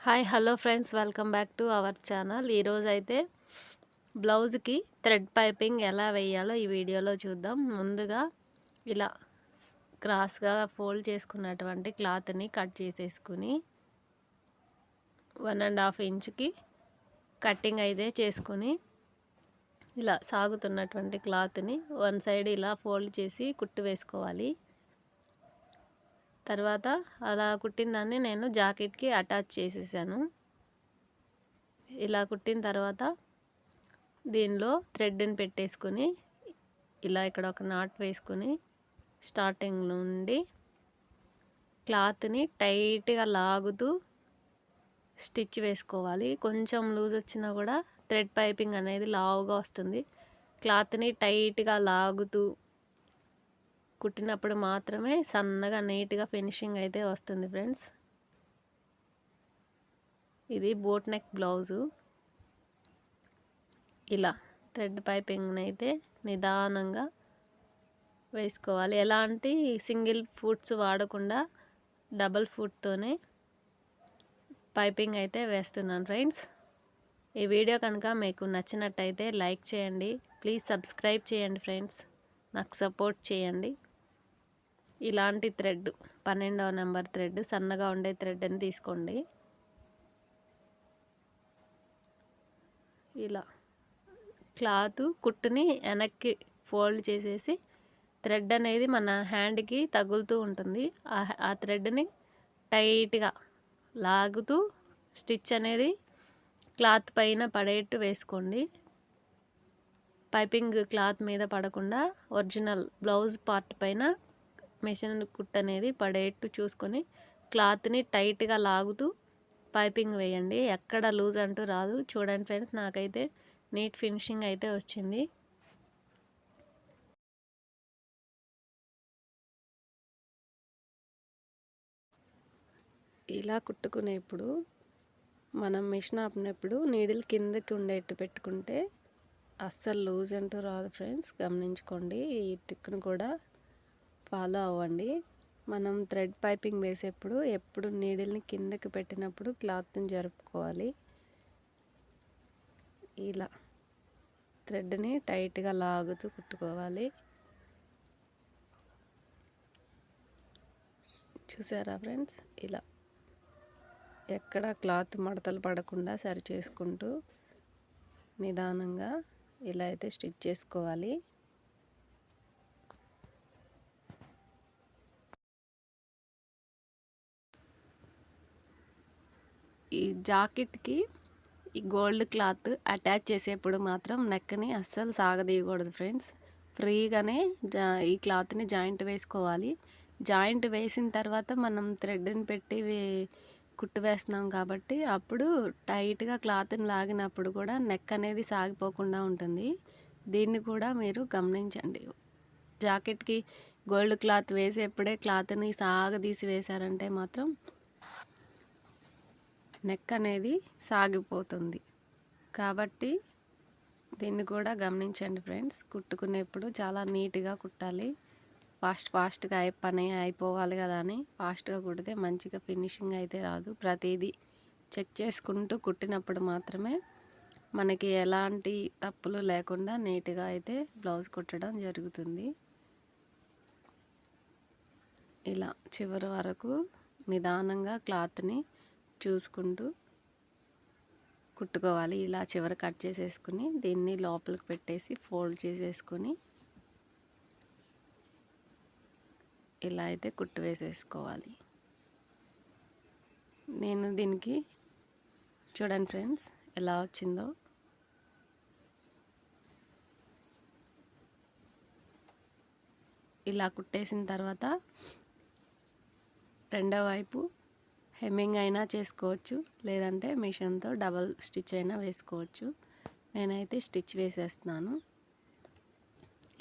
Hi hello friends welcome back to our channel ఈరోజు అయితే బ్లౌజ్కి థ్రెడ్ పైపింగ్ ఎలా వేయాలో ఈ వీడియోలో చూద్దాం. ముందుగా ఇలా క్రాస్గా ఫోల్డ్ చేసుకున్నటువంటి క్లాత్ని కట్ చేసేసుకుని వన్ అండ్ హాఫ్ ఇంచ్కి కటింగ్ అయితే చేసుకుని ఇలా సాగుతున్నటువంటి క్లాత్ని వన్ సైడ్ ఇలా ఫోల్డ్ చేసి కుట్టు వేసుకోవాలి. తర్వాత అలా కుట్టిన దాన్ని నేను జాకెట్కి అటాచ్ చేసేసాను. ఇలా కుట్టిన తర్వాత దీనిలో థ్రెడ్ని పెట్టేసుకొని ఇలా ఇక్కడ ఒక నాట్ వేసుకొని స్టార్టింగ్ నుండి క్లాత్ని టైట్గా లాగుతూ స్టిచ్ వేసుకోవాలి. కొంచెం లూజ్ వచ్చినా కూడా థ్రెడ్ పైపింగ్ అనేది లావుగా వస్తుంది. క్లాత్ని టైట్గా లాగుతూ కుట్టినప్పుడు మాత్రమే సన్నగా నీట్గా ఫినిషింగ్ అయితే వస్తుంది ఫ్రెండ్స్. ఇది బోట్ నెక్ బ్లౌజు. ఇలా థ్రెడ్ పైపింగ్ని అయితే నిదానంగా వేసుకోవాలి. ఎలాంటి సింగిల్ ఫుట్స్ వాడకుండా డబల్ ఫుట్తోనే పైపింగ్ అయితే వేస్తున్నాను ఫ్రెండ్స్. ఈ వీడియో కనుక మీకు నచ్చినట్టయితే లైక్ చేయండి ప్లీజ్ సబ్స్క్రైబ్ చేయండి ఫ్రెండ్స్. నాకు సపోర్ట్ చేయండి. ఇలాంటి థ్రెడ్ పన్నెండవ నెంబర్ థ్రెడ్ సన్నగా ఉండే థ్రెడ్ని తీసుకోండి. ఇలా క్లాత్ కుట్టుని వెనక్కి ఫోల్డ్ చేసేసి థ్రెడ్ అనేది మన హ్యాండ్కి తగులుతూ ఉంటుంది. ఆ థ్రెడ్ని టైట్గా లాగుతూ స్టిచ్ అనేది క్లాత్ పైన పడేట్టు వేసుకోండి. పైపింగ్ క్లాత్ మీద పడకుండా ఒరిజినల్ బ్లౌజ్ పార్ట్ పైన మిషన్ కుట్ అనేది పడేట్టు చూసుకొని క్లాత్ని టైట్గా లాగుతూ పైపింగ్ వేయండి. ఎక్కడ లూజ్ అంటూ రాదు. చూడండి ఫ్రెండ్స్ నాకైతే నీట్ ఫినిషింగ్ అయితే వచ్చింది. ఇలా కుట్టుకునేప్పుడు మనం మిషన్ ఆపినప్పుడు నీడిల్ కిందకి ఉండేట్టు పెట్టుకుంటే అస్సలు లూజ్ అంటూ రాదు ఫ్రెండ్స్. గమనించుకోండి ఈ టిక్ను కూడా ఫాలో అవ్వండి. మనం థ్రెడ్ పైపింగ్ వేసేప్పుడు ఎప్పుడు నీడిల్ని కిందకి పెట్టినప్పుడు క్లాత్ని జరుపుకోవాలి. ఇలా థ్రెడ్ని టైట్గా లాగుతూ కుట్టుకోవాలి. చూసారా ఫ్రెండ్స్? ఇలా ఎక్కడ క్లాత్ మడతలు పడకుండా సరి చేసుకుంటూ నిదానంగా ఇలా అయితే స్టిచ్ చేసుకోవాలి. ఈ జాకెట్కి ఈ గోల్డ్ క్లాత్ అటాచ్ చేసేప్పుడు మాత్రం నెక్ని అస్సలు సాగదీయకూడదు ఫ్రెండ్స్. ఫ్రీగానే జా ఈ క్లాత్ని జాయింట్ వేసుకోవాలి. జాయింట్ వేసిన తర్వాత మనం థ్రెడ్ని పెట్టి కుట్టు వేస్తున్నాం కాబట్టి అప్పుడు టైట్గా క్లాత్ని లాగినప్పుడు కూడా నెక్ అనేది సాగిపోకుండా ఉంటుంది. దీన్ని కూడా మీరు గమనించండి. జాకెట్కి గోల్డ్ క్లాత్ వేసేప్పుడే క్లాత్ని సాగదీసి వేశారంటే మాత్రం నెక్ అనేది సాగిపోతుంది. కాబట్టి దీన్ని కూడా గమనించండి ఫ్రెండ్స్. కుట్టుకునేప్పుడు చాలా నీట్గా కుట్టాలి. ఫాస్ట్ ఫాస్ట్గా అయి పని అయిపోవాలి కదా అని ఫాస్ట్గా కుడితే మంచిగా ఫినిషింగ్ అయితే రాదు. ప్రతిదీ చెక్ చేసుకుంటూ కుట్టినప్పుడు మాత్రమే మనకి ఎలాంటి తప్పులు లేకుండా నీట్గా అయితే బ్లౌజ్ కుట్టడం జరుగుతుంది. ఇలా చివరి వరకు నిదానంగా క్లాత్ని చూసుకుంటూ కుట్టుకోవాలి. ఇలా చివరి కట్ చేసేసుకుని దీన్ని లోపలికి పెట్టేసి ఫోల్డ్ చేసేసుకొని ఇలా అయితే కుట్టు వేసేసుకోవాలి. నేను దీనికి చూడండి ఫ్రెండ్స్ ఎలా వచ్చిందో. ఇలా కుట్టేసిన తర్వాత రెండో వైపు హెమ్మింగ్ అయినా చేసుకోవచ్చు లేదంటే మిషన్తో డబల్ స్టిచ్ అయినా వేసుకోవచ్చు. నేనైతే స్టిచ్ వేసేస్తున్నాను.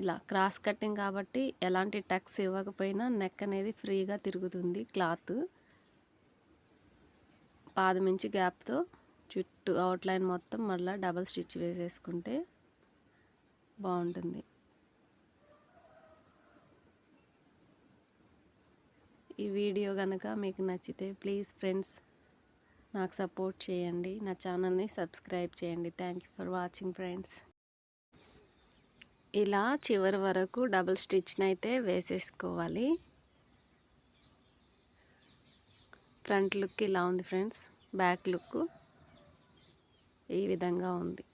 ఇలా క్రాస్ కటింగ్ కాబట్టి ఎలాంటి టక్స్ ఇవ్వకపోయినా నెక్ అనేది ఫ్రీగా తిరుగుతుంది క్లాత్. పాదమించి గ్యాప్తో చుట్టూ అవుట్లైన్ మొత్తం మళ్ళీ డబల్ స్టిచ్ వేసేసుకుంటే బాగుంటుంది. ఈ వీడియో కనుక మీకు నచ్చితే ప్లీజ్ ఫ్రెండ్స్ నాకు సపోర్ట్ చేయండి. నా ఛానల్ని సబ్స్క్రైబ్ చేయండి. Thank you for watching friends ఇలా చివరి వరకు డబుల్ స్టిచ్ని అయితే వేసేసుకోవాలి. ఫ్రంట్ లుక్ ఇలా ఉంది ఫ్రెండ్స్. బ్యాక్ లుక్ ఈ విధంగా ఉంది.